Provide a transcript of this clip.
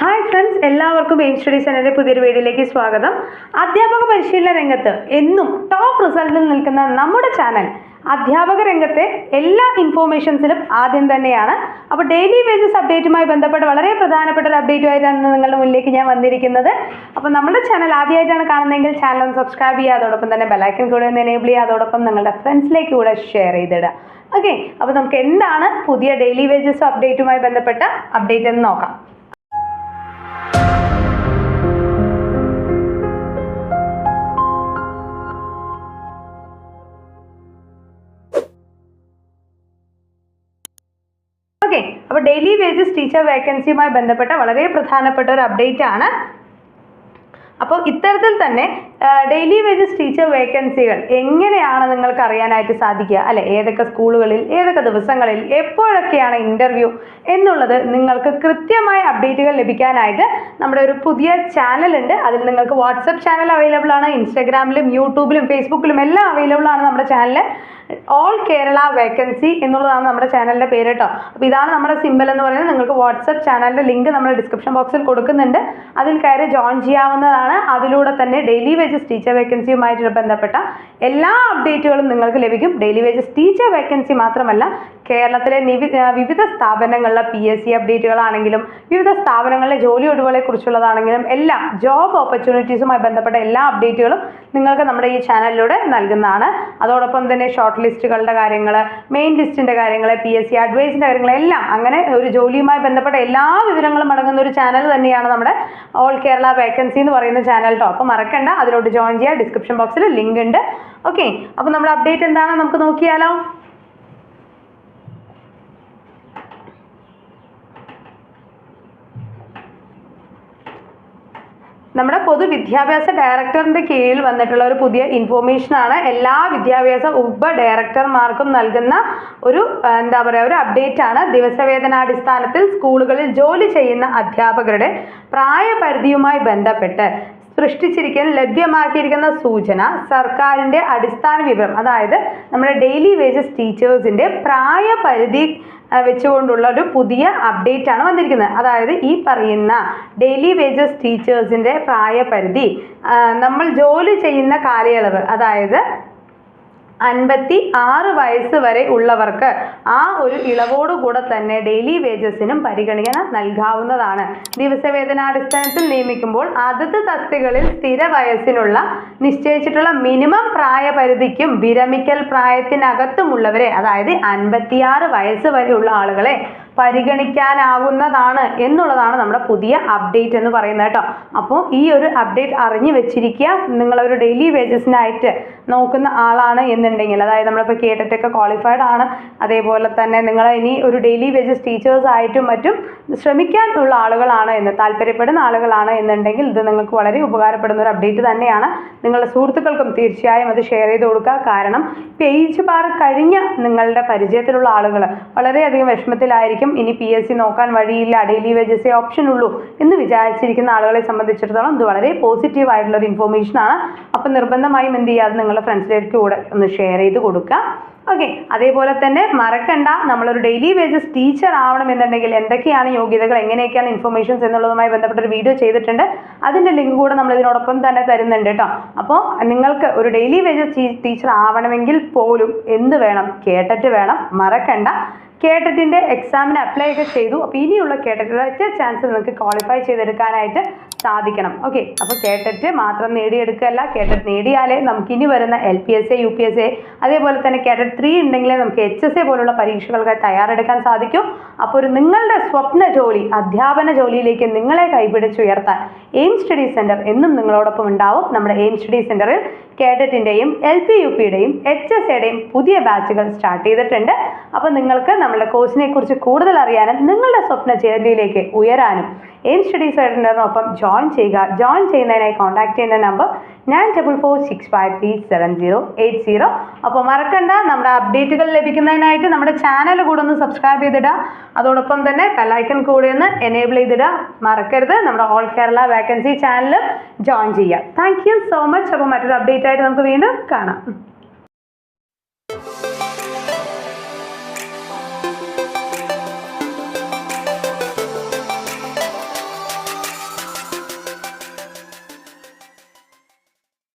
Hi friends എല്ലാവർക്കും aim study സെന്ററിന്റെ പുതിയൊരു വീഡിയോയിലേക്ക് സ്വാഗതം. അധ്യാപക പരിശീലന രംഗത്ത് എന്നും ടോപ്പ് റിസൾട്ടിൽ നിൽക്കുന്ന നമ്മുടെ ചാനൽ അധ്യാപക രംഗത്തെ എല്ലാ ഇൻഫോർമേഷൻസിലും ആദ്യം തന്നെയാണ്. അപ്പോൾ ഡെയിലി വേജസ് അപ്ഡേറ്റുമായി ബന്ധപ്പെട്ട് വളരെ പ്രധാനപ്പെട്ട ഒരു അപ്ഡേറ്റുമായിട്ടാണ് നിങ്ങളുടെ മുന്നിലേക്ക് ഞാൻ വന്നിരിക്കുന്നത്. അപ്പോൾ നമ്മുടെ ചാനൽ ആദ്യമായിട്ടാണ് കാണുന്നതെങ്കിൽ ചാനൽ ഒന്ന് സബ്സ്ക്രൈബ് ചെയ്യുക അതോടൊപ്പം തന്നെ ബെലൈക്കൻ കൂടെ ഒന്ന് എനേബിൾ ചെയ്യുക അതോടൊപ്പം നിങ്ങളുടെ ഫ്രണ്ട്സിലേക്ക് കൂടെ ഷെയർ ചെയ്തിടുക. ഓക്കെ അപ്പോൾ നമുക്ക് എന്താണ് പുതിയ ഡെയിലി വേജസ് അപ്ഡേറ്റുമായി ബന്ധപ്പെട്ട അപ്ഡേറ്റ് എന്ന് നോക്കാം. ഓക്കെ. അപ്പോൾ ഡെയിലി വേജസ് ടീച്ചർ വേക്കൻസിയുമായി ബന്ധപ്പെട്ട വളരെ പ്രധാനപ്പെട്ട ഒരു അപ്ഡേറ്റ് ആണ്. അപ്പോൾ ഇത്തരത്തിൽ തന്നെ ഡെയിലി വേജസ് ടീച്ചർ വേക്കൻസികൾ എങ്ങനെയാണ് നിങ്ങൾക്ക് അറിയാനായിട്ട് സാധിക്കുക? അല്ലെ ഏതൊക്കെ സ്കൂളുകളിൽ ഏതൊക്കെ ദിവസങ്ങളിൽ എപ്പോഴൊക്കെയാണ് ഇന്റർവ്യൂ എന്നുള്ളത് നിങ്ങൾക്ക് കൃത്യമായ അപ്ഡേറ്റുകൾ ലഭിക്കാനായിട്ട് നമ്മുടെ ഒരു പുതിയ ചാനൽ ഉണ്ട്. അതിൽ നിങ്ങൾക്ക് വാട്സപ്പ് ചാനൽ അവൈലബിൾ ആണ് ഇൻസ്റ്റാഗ്രാമിലും യൂട്യൂബിലും ഫേസ്ബുക്കിലും എല്ലാം അവൈലബിൾ ആണ് നമ്മുടെ ചാനൽ ഓൾ കേരള വേക്കൻസി എന്നുള്ളതാണ് നമ്മുടെ ചാനലിന്റെ പേര് കേട്ടോ. അപ്പോൾ ഇതാണ് നമ്മുടെ സിമ്പിൾ എന്ന് പറയുന്നത്. നിങ്ങൾക്ക് വാട്സപ്പ് ചാനലിന്റെ ലിങ്ക് നമ്മൾ ഡിസ്ക്രിപ്ഷൻ ബോക്സിൽ കൊടുക്കുന്നുണ്ട്. അതിൽ കയറി ജോയിൻ ചെയ്യാവുന്നതാണ്. അതിലൂടെ തന്നെ ഡെയിലി ടീച്ചർ വേക്കൻസിയുമായിട്ട് ബന്ധപ്പെട്ട എല്ലാ അപ്ഡേറ്റുകളും നിങ്ങൾക്ക് ലഭിക്കും. ഡെയിലി വേജസ് ടീച്ചർ വേക്കൻസി മാത്രമല്ല കേരളത്തിലെ വിവിധ സ്ഥാപനങ്ങളിലെ പി എസ് സി അപ്ഡേറ്റുകളാണെങ്കിലും വിവിധ സ്ഥാപനങ്ങളിലെ ജോലി ഒഴിവുകളെ കുറിച്ചുള്ളതാണെങ്കിലും എല്ലാം ജോബ് ഓപ്പർച്യൂണിറ്റീസുമായി ബന്ധപ്പെട്ട എല്ലാ അപ്ഡേറ്റുകളും നിങ്ങൾക്ക് നമ്മുടെ ഈ ചാനലിലൂടെ നൽകുന്നതാണ്. അതോടൊപ്പം തന്നെ ഷോർട്ട് ലിസ്റ്റുകളുടെ കാര്യങ്ങൾ മെയിൻ ലിസ്റ്റിന്റെ കാര്യങ്ങൾ പി എസ് സി അഡ്വൈസിന്റെ കാര്യങ്ങൾ എല്ലാം അങ്ങനെ ഒരു ജോലിയുമായി ബന്ധപ്പെട്ട എല്ലാ വിവരങ്ങളും അടങ്ങുന്ന ഒരു ചാനൽ തന്നെയാണ് നമ്മുടെ ഓൾ കേരള വേക്കൻസി എന്ന് പറയുന്ന ചാനൽ കേട്ടോ അപ്പോൾ മറക്കണ്ട അതിലോട്ട് ജോയിൻ ചെയ്യുക ഡിസ്ക്രിപ്ഷൻ ബോക്സിൽ ലിങ്ക് ഉണ്ട്. ഓക്കെ അപ്പോൾ നമ്മുടെ അപ്ഡേറ്റ് എന്താണെന്ന് നമുക്ക് നോക്കിയാലോ. നമ്മുടെ പൊതുവിദ്യാഭ്യാസ ഡയറക്ടറിന്റെ കീഴിൽ വന്നിട്ടുള്ള ഒരു പുതിയ ഇൻഫോർമേഷൻ ആണ്. എല്ലാ വിദ്യാഭ്യാസ ഉപ ഡയറക്ടർമാർക്കും നൽകുന്ന ഒരു എന്താ പറയുക ഒരു അപ്ഡേറ്റ് ആണ്. ദിവസവേതനാടിസ്ഥാനത്തിൽ സ്കൂളുകളിൽ ജോലി ചെയ്യുന്ന അധ്യാപകരുടെ പ്രായപരിധിയുമായി ബന്ധപ്പെട്ട് സൃഷ്ടിച്ചിരിക്കുന്ന ലഭ്യമാക്കിയിരിക്കുന്ന സൂചന സർക്കാരിന്റെ അടിസ്ഥാന വിവരം അതായത് നമ്മുടെ ഡെയിലി വേജസ് ടീച്ചേഴ്സിന്റെ പ്രായപരിധി വെച്ചുകൊണ്ടുള്ള ഒരു പുതിയ അപ്ഡേറ്റ് ആണ് വന്നിരിക്കുന്നത്. അതായത് ഈ പറയുന്ന ഡെയിലി വേജസ് ടീച്ചേഴ്സിന്റെ പ്രായപരിധി നമ്മൾ ജോലി ചെയ്യുന്ന കാലയളവ് അതായത് അൻപത്തി ആറ് വയസ്സ് വരെ ഉള്ളവർക്ക് ആ ഒരു ഇളവോടുകൂടെ തന്നെ ഡെയിലി വേജസിനും പരിഗണന നൽകാവുന്നതാണ്. ദിവസവേതനാടിസ്ഥാനത്തിൽ നിയമിക്കുമ്പോൾ അതത് തസ്തികളിൽ സ്ഥിര വയസ്സിനുള്ള നിശ്ചയിച്ചിട്ടുള്ള മിനിമം പ്രായപരിധിക്കും വിരമിക്കൽ പ്രായത്തിനകത്തുമുള്ളവരെ അതായത് അൻപത്തിയാറ് വയസ്സ് വരെയുള്ള ആളുകളെ പരിഗണിക്കാനാവുന്നതാണ് എന്നുള്ളതാണ് നമ്മുടെ പുതിയ അപ്ഡേറ്റ് എന്ന് പറയുന്നത് കേട്ടോ. അപ്പോൾ ഈ ഒരു അപ്ഡേറ്റ് അറിഞ്ഞു വെച്ചിരിക്കുക. നിങ്ങളൊരു ഡെയിലി വേജസിനായിട്ട് നോക്കുന്ന ആളാണ് എന്നുണ്ടെങ്കിൽ അതായത് നമ്മളിപ്പോൾ കേട്ടിട്ടൊക്കെ ക്വാളിഫൈഡ് ആണ്. അതേപോലെ തന്നെ നിങ്ങൾ ഇനി ഒരു ഡെയിലി വേജസ് ടീച്ചേഴ്സ് ആയിട്ടും മറ്റും ശ്രമിക്കാൻ ഉള്ള ആളുകളാണ് എന്ന് താല്പര്യപ്പെടുന്ന ആളുകളാണ് എന്നുണ്ടെങ്കിൽ ഇത് നിങ്ങൾക്ക് വളരെ ഉപകാരപ്പെടുന്ന ഒരു അപ്ഡേറ്റ് തന്നെയാണ്. നിങ്ങളുടെ സുഹൃത്തുക്കൾക്കും തീർച്ചയായും അത് ഷെയർ ചെയ്ത് കൊടുക്കുക. കാരണം പേജ് ബാർ കഴിഞ്ഞ നിങ്ങളുടെ പരിചയത്തിലുള്ള ആളുകൾ വളരെയധികം വിഷമത്തിലായിരിക്കും. ഇനി പി എസ് സി നോക്കാൻ വഴിയില്ല. ഡെയിലി വേജസേ ഓപ്ഷൻ ഉള്ളൂ എന്ന് വിചാരിച്ചിരിക്കുന്ന ആളുകളെ സംബന്ധിച്ചിടത്തോളം ഇത് വളരെ പോസിറ്റീവ് ആയിട്ടുള്ള ഒരു ഇൻഫോർമേഷൻ ആണ്. അപ്പം നിർബന്ധമായും എന്ത് ചെയ്യുക? അത് നിങ്ങളുടെ ഫ്രണ്ട്സിലേക്ക് കൂടെ ഒന്ന് ഷെയർ ചെയ്ത് കൊടുക്കുക. ഓക്കെ അതേപോലെ തന്നെ മറക്കണ്ട. നമ്മളൊരു ഡെയിലി വേജസ് ടീച്ചർ ആവണം എന്നുണ്ടെങ്കിൽ എന്തൊക്കെയാണ് യോഗ്യതകൾ? എങ്ങനെയൊക്കെയാണ് ഇൻഫർമേഷൻസ് എന്നുള്ളതുമായി ബന്ധപ്പെട്ട ഒരു വീഡിയോ ചെയ്തിട്ടുണ്ട്. അതിന്റെ ലിങ്ക് കൂടെ നമ്മൾ ഇതിനോടൊപ്പം തന്നെ തരുന്നുണ്ട് കേട്ടോ. അപ്പോൾ നിങ്ങൾക്ക് ഒരു ഡെയിലി വേജസ് ടീച്ചർ ആവണമെങ്കിൽ പോലും എന്ത് വേണം? കേട്ടിട്ട് വേണം. മറക്കണ്ട. കേട്ടറ്റിന്റെ എക്സാമിന് അപ്ലൈ ഒക്കെ ചെയ്തു. അപ്പോൾ ഇനിയുള്ള കേട്ടറ്റ് ചാൻസ് നിങ്ങൾക്ക് ക്വാളിഫൈ ചെയ്തെടുക്കാനായിട്ട് സാധിക്കണം. ഓക്കെ അപ്പോൾ കേട്ടറ്റ് മാത്രം നേടിയെടുക്കുകയല്ല കേട്ടറ്റ് നേടിയാലേ നമുക്ക് ഇനി വരുന്ന L P S A U P S A അതേപോലെ തന്നെ കേട്ടറ്റ് ത്രീ ഉണ്ടെങ്കിലേ നമുക്ക് എച്ച് എസ് എ പോലുള്ള പരീക്ഷകൾക്ക് തയ്യാറെടുക്കാൻ സാധിക്കും. അപ്പോൾ ഒരു നിങ്ങളുടെ സ്വപ്ന ജോലി അധ്യാപന ജോലിയിലേക്ക് നിങ്ങളെ കൈപിടിച്ചുയർത്താൻ എയിം സ്റ്റഡി സെന്റർ എന്നും നിങ്ങളോടൊപ്പം ഉണ്ടാവും. നമ്മുടെ എയിം സ്റ്റഡി സെന്ററിൽ കേഡറ്റിന്റെയും എൽ പി യു പിയുടെയും എച്ച് എസ് എയുടെയും പുതിയ ബാച്ചുകൾ സ്റ്റാർട്ട് ചെയ്തിട്ടുണ്ട്. അപ്പോൾ നിങ്ങൾക്ക് നമ്മുടെ കോഴ്സിനെ കുറിച്ച് കൂടുതൽ അറിയാനും നിങ്ങളുടെ സ്വപ്ന ചേരലിയിലേക്ക് ഉയരാനും. എയിം സ്റ്റഡി സെന്ററിനൊപ്പം ജോയിൻ ചെയ്യുക. ജോയിൻ ചെയ്യുന്നതിനായി കോൺടാക്ട് ചെയ്യുന്ന number nine double four six five three seven zero eight zero അപ്പോൾ മറക്കണ്ട നമ്മുടെ അപ്ഡേറ്റുകൾ ലഭിക്കുന്നതിനായിട്ട് നമ്മുടെ ചാനൽ കൂടെ ഒന്ന് സബ്സ്ക്രൈബ് ചെയ്തിടുക അതോടൊപ്പം തന്നെ ബെല്ലൈക്കൺ കൂടെ ഒന്ന് എനേബിൾ ചെയ്തിടുക മറക്കരുത് നമ്മുടെ all Kerala vacancy channel join ചെയ്യുക താങ്ക് യു സോ മച്ച് അപ്പോൾ മറ്റൊരു അപ്ഡേറ്റ് ആയിട്ട് നമുക്ക് വീണ്ടും കാണാം.